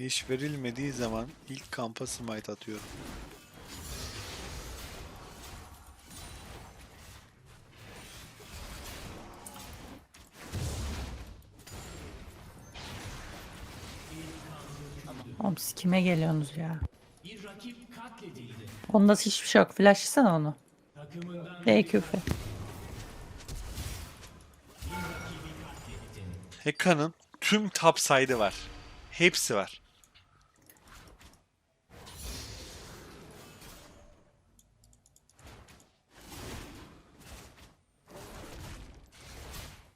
Değiş verilmediği zaman ilk kampa smite atıyorum. Oğlum siz kime geliyorsunuz ya? Onda hiçbir şey yok. Flashlasana onu. DQF. Hekka'nın tüm top side'ı var. Hepsi var.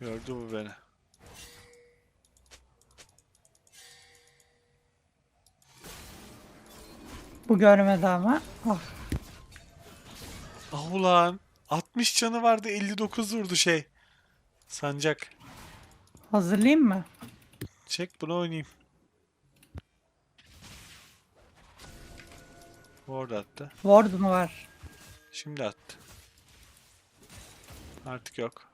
Gördü bu beni. Bu görmedi ama. Ah. Ah ulan. 60 canı vardı 59 vurdu şey. Sancak. Hazırlayayım mı? Çek bunu oynayayım. Ward attı. Ward'un var. Şimdi attı. Artık yok.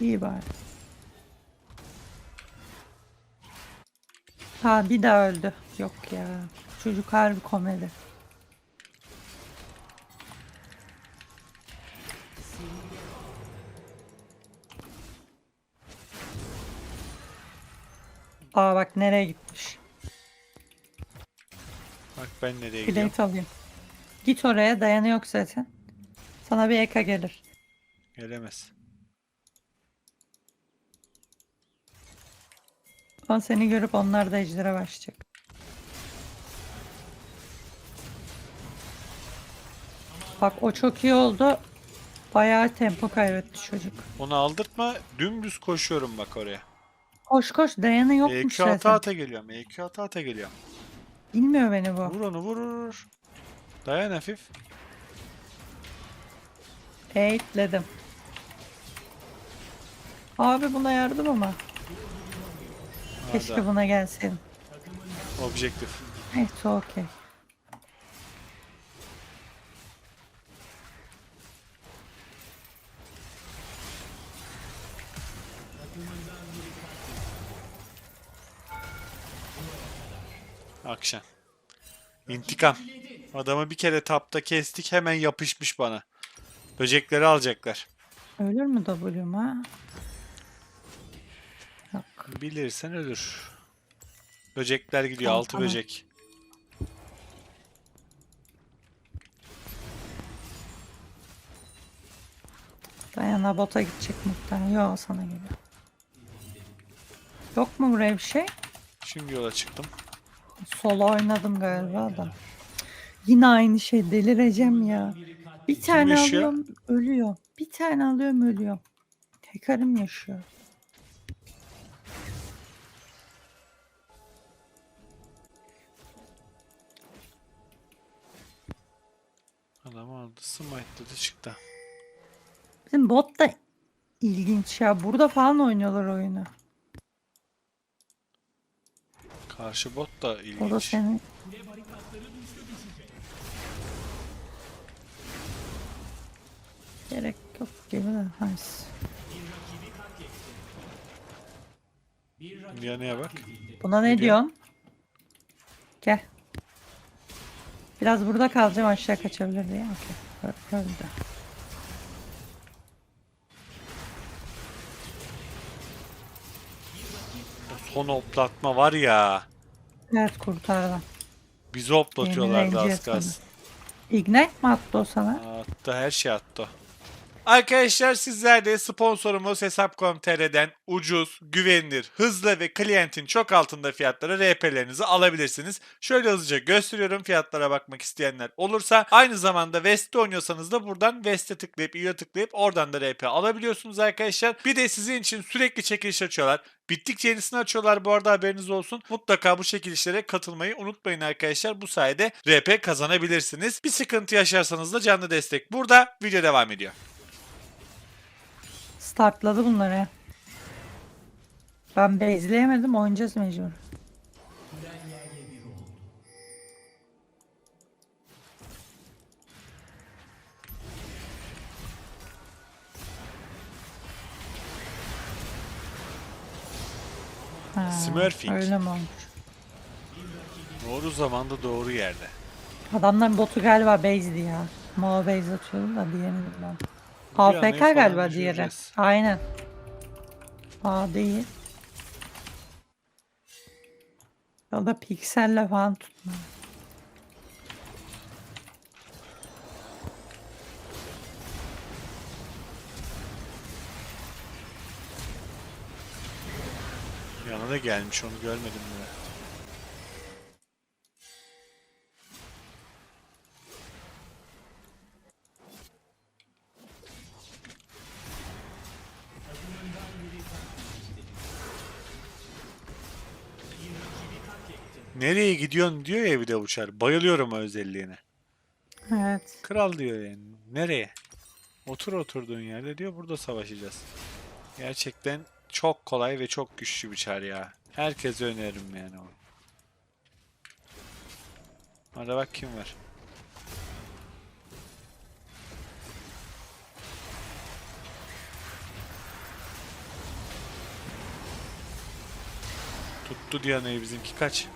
İyi bari. Ha bir daha öldü. Yok ya. Çocuk harbi komedi. Aa bak nereye gitmiş. Bak ben nereye gidiyorum. Plate alayım. Git oraya dayanı yok zaten. Sana bir eka gelir. Gelemez. Ama seni görüp onlar da ejdere başlayacak. Bak o çok iyi oldu. Bayağı tempo kaybetti çocuk. Onu aldırtma. Dümdüz koşuyorum bak oraya. Koş koş dayanı yokmuş EQ ata zaten. ata geliyorum. EQ ata ata geliyorum. Bilmiyor beni bu. Vur onu vur vur, vur. Dayan hafif. Eğitledim. Abi buna yardım ama. Keşke buna gelseydin. Objektif. Evet okey. Akşam. İntikam. Adamı bir kere tapta kestik hemen yapışmış bana. Böcekleri alacaklar. Ölür mü W'm ha? Yok. Bilirsen ölür. Böcekler gidiyor. Tamam, altı tamam. böcek. Dayana bota gidecek muhtemelen. Yok sana geliyor. Yok mu buraya bir şey? Şimdi yola çıktım. Solo oynadım galiba da. Yine aynı şey delireceğim ya. Bir tane alıyorum ölüyor. Bir tane alıyorum ölüyor. Tekarım yaşıyor. Smite dedi çıktı. Bizim bot da ilginç ya. Burada falan oynuyorlar oyunu. Karşı bot da O da ilginç. senin Gerek yok gibi de. Nice. Yanıya bak. Buna ne Ne diyor? diyorsun? Gel. Biraz burada kalacağım aşağı kaçabilir diye. Okey. Öldü. O son hoplatma var ya. Evet kurtardım. Bizi hoplatıyorlardı Yeni az kalsın. Ignite mi attı o sana? Attı her şey attı. o. Arkadaşlar sizler de sponsorumuz Hesap.com.tr'den ucuz, güvenilir, hızlı ve klientin çok altında fiyatlara RP'lerinizi alabilirsiniz. Şöyle hızlıca gösteriyorum fiyatlara bakmak isteyenler olursa. Aynı zamanda West'te oynuyorsanız da buradan West'e tıklayıp üye tıklayıp oradan da RP alabiliyorsunuz arkadaşlar. Bir de sizin için sürekli çekiliş açıyorlar. Bittikçe yenisini açıyorlar bu arada haberiniz olsun. Mutlaka bu çekilişlere katılmayı unutmayın arkadaşlar. Bu sayede RP kazanabilirsiniz. Bir sıkıntı yaşarsanız da canlı destek burada. Video devam ediyor. Startladı bunları. Ben bezleyemedim oynayacağız mecbur. Ha, Smurfing. Öyle mi olmuş? Doğru zamanda doğru yerde. Adamların botu galiba base'di ya. Mao base atıyordum da diğerini bilmem. AFK falan galiba diğeri. düşüreceğiz. Aynen. Aa değil. Ya da pikselle falan tutma. Yana da gelmiş onu görmedim bile. Gidiyorsun diyor ya bir de uçar. Bayılıyorum o özelliğine. Evet. Kral diyor yani. Nereye? Otur oturduğun yerde diyor burada savaşacağız. Gerçekten çok kolay ve çok güçlü bir çar ya. Herkese öneririm yani onu. Hadi bak kim var. Tuttu Diana'yı bizimki kaç?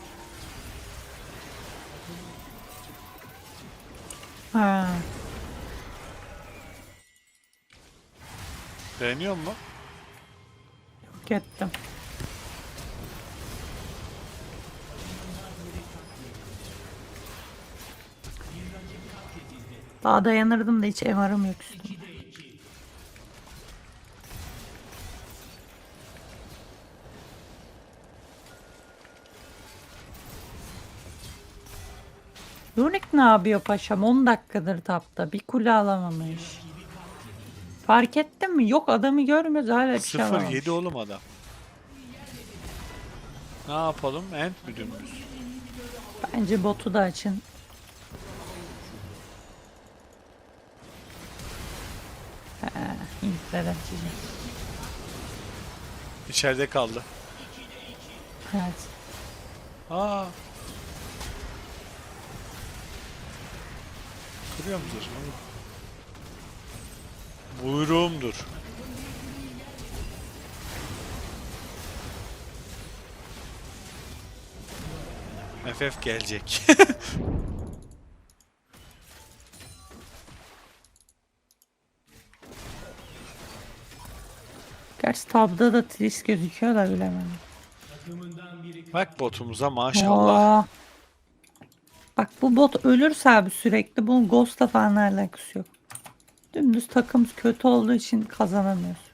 Ha. Beğeniyor mu? Yok ettim. Daha dayanırdım da hiç MR'ım yok üstümde. Ne yapıyor paşam? 10 dakikadır tapta. Bir kule alamamış. Fark ettin mi? Yok adamı görmüyoruz hala bir şey alamamış. 0-7 oğlum adam. Ne yapalım? End mi dümdüz? Bence botu da açın. Ha, açacak. İçeride kaldı. Evet. Aa. Kırıyor mu? Buyruğumdur. FF gelecek. Gerçi tabda da tris gözüküyor da bilemedim. Bak botumuza maşallah. Aa. Bak bu bot ölürse abi sürekli bunun Ghost'la falan alakası yok. Dümdüz takımız kötü olduğu için kazanamıyoruz.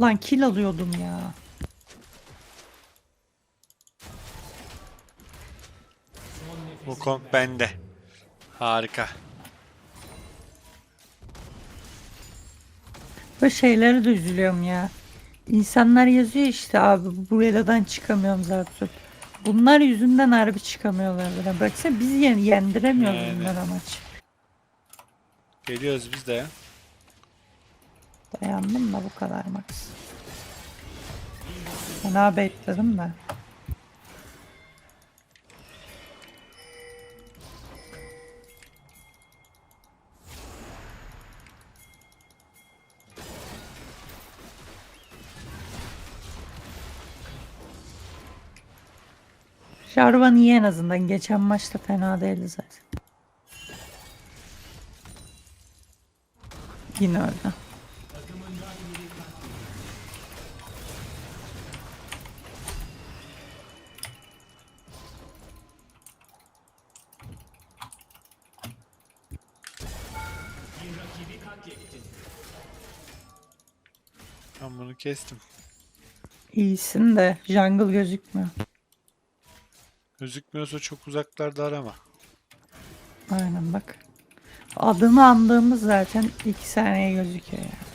Lan kill alıyordum ya. Wukong bende. Harika. Böyle şeylere de üzülüyorum ya. İnsanlar yazıyor işte abi bu veladan çıkamıyorum zaten. Bunlar yüzünden harbi çıkamıyorlar böyle. Baksana biz yen yendiremiyoruz Yani. bunlara maç. Geliyoruz biz de ya. Dayandım da bu kadar max. Fena bekledim de. Jarvan iyi en azından. Geçen maçta fena değildi zaten. Yine öyle. Ben bunu kestim. İyisin de jungle gözükmüyor. Gözükmüyorsa çok uzaklarda arama. Aynen bak. Adını andığımız zaten iki saniye gözüküyor ya.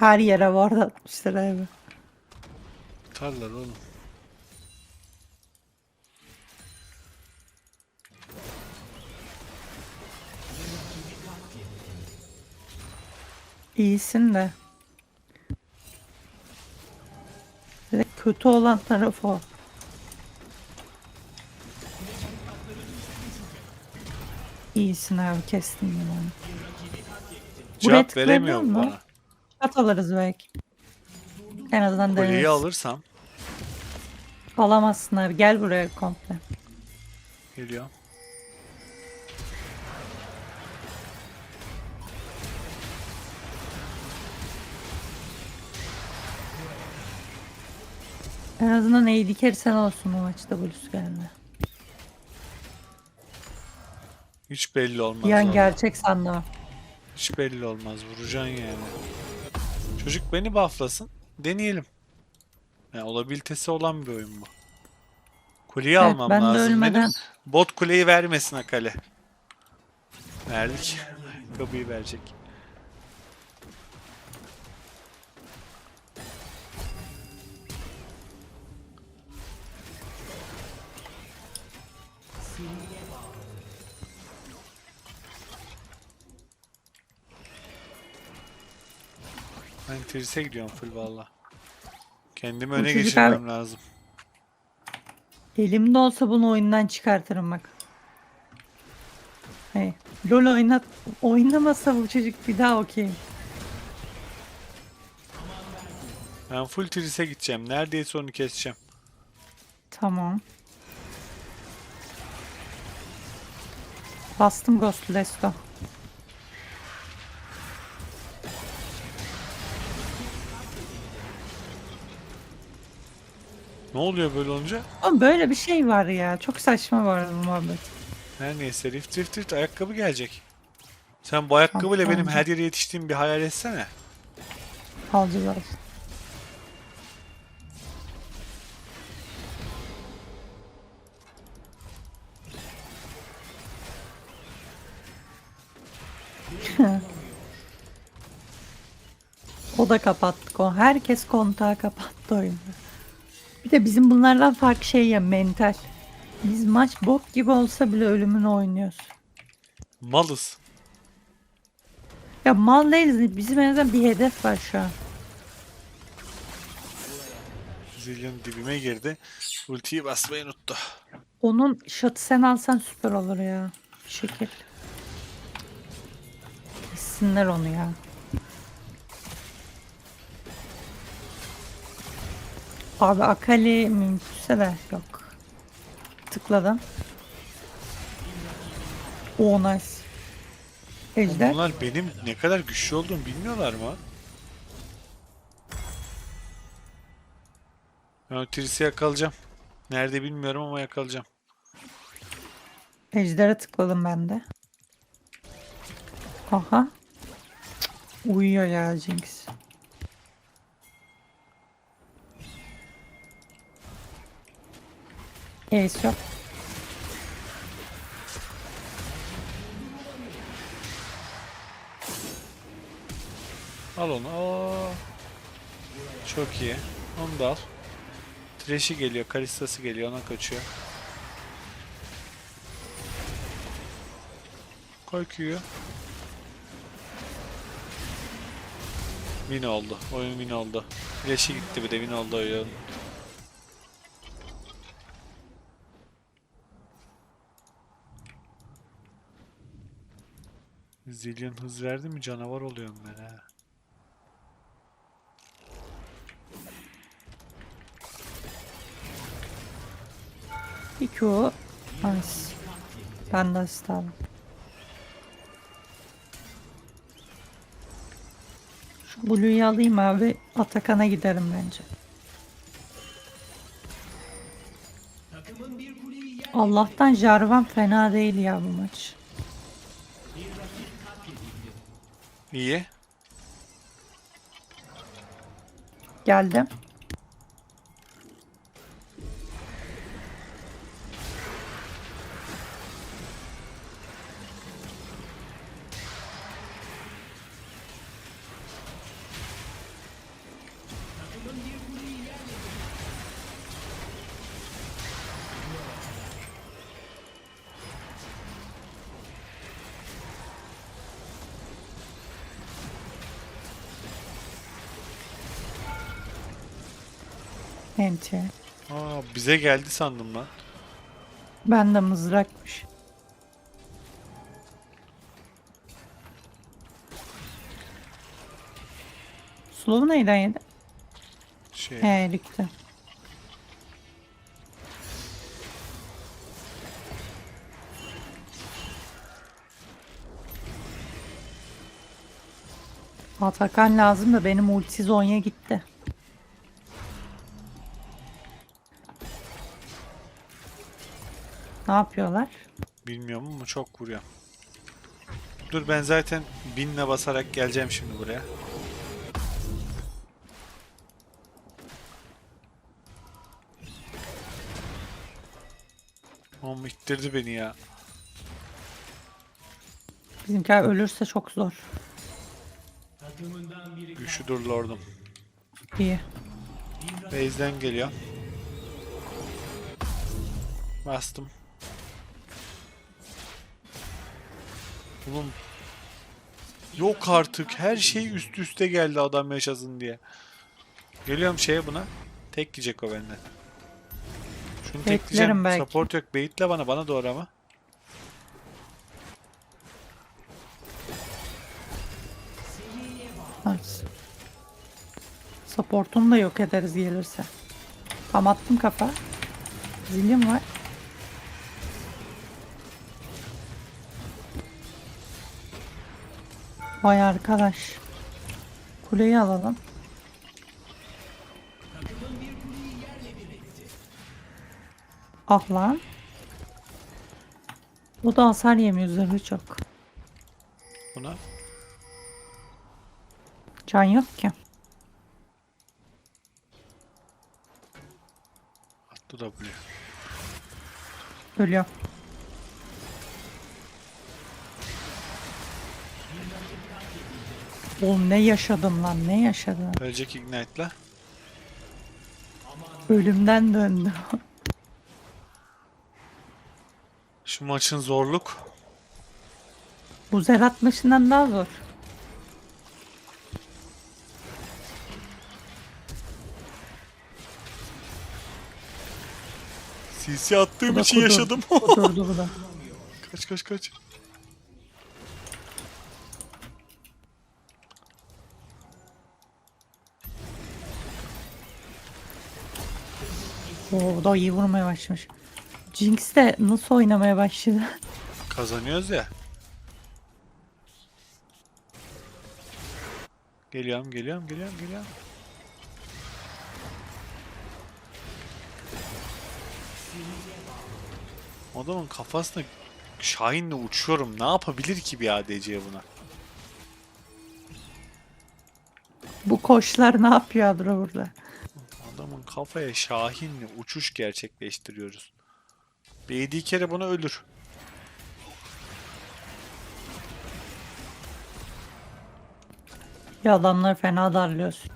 Her yere ward atmışlar abi. Tutarlar oğlum. İyisin de. De Kötü olan taraf o. İyisin abi kestin yani. Buraya Cevap veremiyor tıklayabiliyor bana. musun? At alırız belki. En azından Kuleyi deneriz. alırsam Alamazsın abi. Gel buraya komple. geliyor. En azından AD carry sen olsun bu maçta Blues gelme. Hiç belli olmaz. Oğlum. gerçek sandım. Hiç belli olmaz. Vuracaksın yani. Çocuk beni bufflasın. Deneyelim. Yani olabilitesi olan bir oyun bu. Kuleyi Evet, almam ben de lazım ölmeden- benim. Bot kuleyi vermesin Akale. Verdik. Kapıyı verecek. Ben Tris'e gidiyorum full valla. Kendimi öne çocuk geçirmem lazım. Elimde olsa bunu oyundan çıkartırım bak. Hey, LoL oynat oynamasa bu çocuk bir daha okey. Ben full Tris'e gideceğim. Neredeyse onu keseceğim. Tamam. Bastım Ghost Lesto. Ne oluyor böyle olunca? Ama böyle bir şey var ya. Çok saçma var bu muhabbet. Her neyse rift rift rift ayakkabı gelecek. Sen bu ayakkabıyla Tamam, benim tamam. her yere yetiştiğim bir hayal etsene. Alacağız o da kapattık o. Herkes kontağı kapattı oyunda. Bir de bizim bunlardan farklı şey ya mental. Biz maç bok gibi olsa bile ölümünü oynuyoruz. Malız. Ya mal değiliz. Bizim en azından bir hedef var şu an. Zillion dibime girdi. Ultiyi basmayı unuttu. Onun şatı sen alsan süper olur ya. Şekil. Gitsinler onu ya. Abi Akali mümkünse de yok. Tıkladım. Oh nice. Ejder. Bunlar benim ne kadar güçlü olduğumu bilmiyorlar mı? Ben o Tris'i yakalayacağım. Nerede bilmiyorum ama yakalayacağım. Ejder'e tıkladım ben de. Aha. Uyuyor ya Jinx. Ace yok. Al onu. Aa. Çok iyi. Onu da al. Trash'i geliyor. Kalistası geliyor. Ona kaçıyor. Koy Q'yu. Win oldu. Oyun win oldu. Flash'i gitti bir de win oldu oyun. Zillion hız verdi mi canavar oluyorum ben ha. Bir Q. Nice. Ben de aldım. Şu Blue'yu alayım abi. Atakan'a giderim bence. Allah'tan Jarvan fena değil ya bu maç. İyi. Geldim. Enti. Aa, bize geldi sandım lan. Ben de mızrakmış. Slow'u neyden yedi? Şey, He likte. Atakan lazım da benim ulti Zonya gitti. Ne yapıyorlar? bilmiyorum ama çok vuruyor. Dur ben zaten binle basarak geleceğim şimdi buraya. Oğlum ittirdi beni ya. Bizimkiler ölürse çok zor. Güçlüdür lordum. İyi. Base'den geliyor. Bastım. Oğlum Yok artık. Her şey üst üste geldi adam yaşasın diye. Geliyorum şeye buna. Tek yiyecek o benden. Şunu tek diyeceğim. belki. Support yok. Beyitle bana. Bana doğru ama. Nice. Support'unu da yok ederiz gelirse. Tam attım kafa. Zilim var. Vay arkadaş. Kuleyi alalım. Ah lan. O da hasar yemiyor zırhı çok. Buna. Can yok ki. Attı W. Ölüyor. Oğlum ne yaşadım lan ne yaşadım. Ölecek Ignite'la. Ölümden döndüm. Şu maçın zorluk. Bu zer atmışından daha zor. CC attığım Bu da için kudur- yaşadım. Kudurdu bu da. kaç kaç kaç. Oo, da iyi vurmaya başlamış. Jinx de nasıl oynamaya başladı? Kazanıyoruz ya. Geliyorum, geliyorum, geliyorum, geliyorum. Adamın kafasına Şahin'le uçuyorum. Ne yapabilir ki bir ADC buna? Bu koçlar ne yapıyor Adro burada? Adamın kafaya Şahin'le uçuş gerçekleştiriyoruz. Değdiği kere buna ölür. Ya adamlar fena darlıyorsun.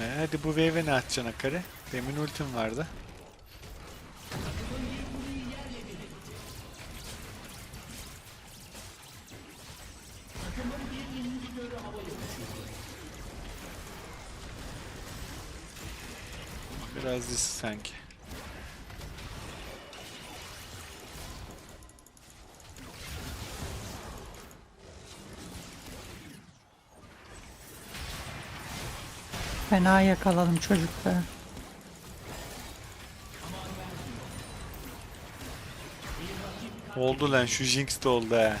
Ee, hadi bu wave'e ne atacaksın Akari? Demin ultim vardı. Biraz disi sanki. Fena yakaladım çocukları. Oldu lan şu Jinx de oldu he.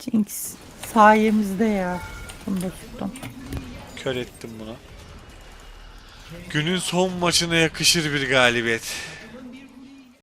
Jinx sayemizde ya. Bunu da tuttum. Kör ettim bunu. Günün son maçına yakışır bir galibiyet.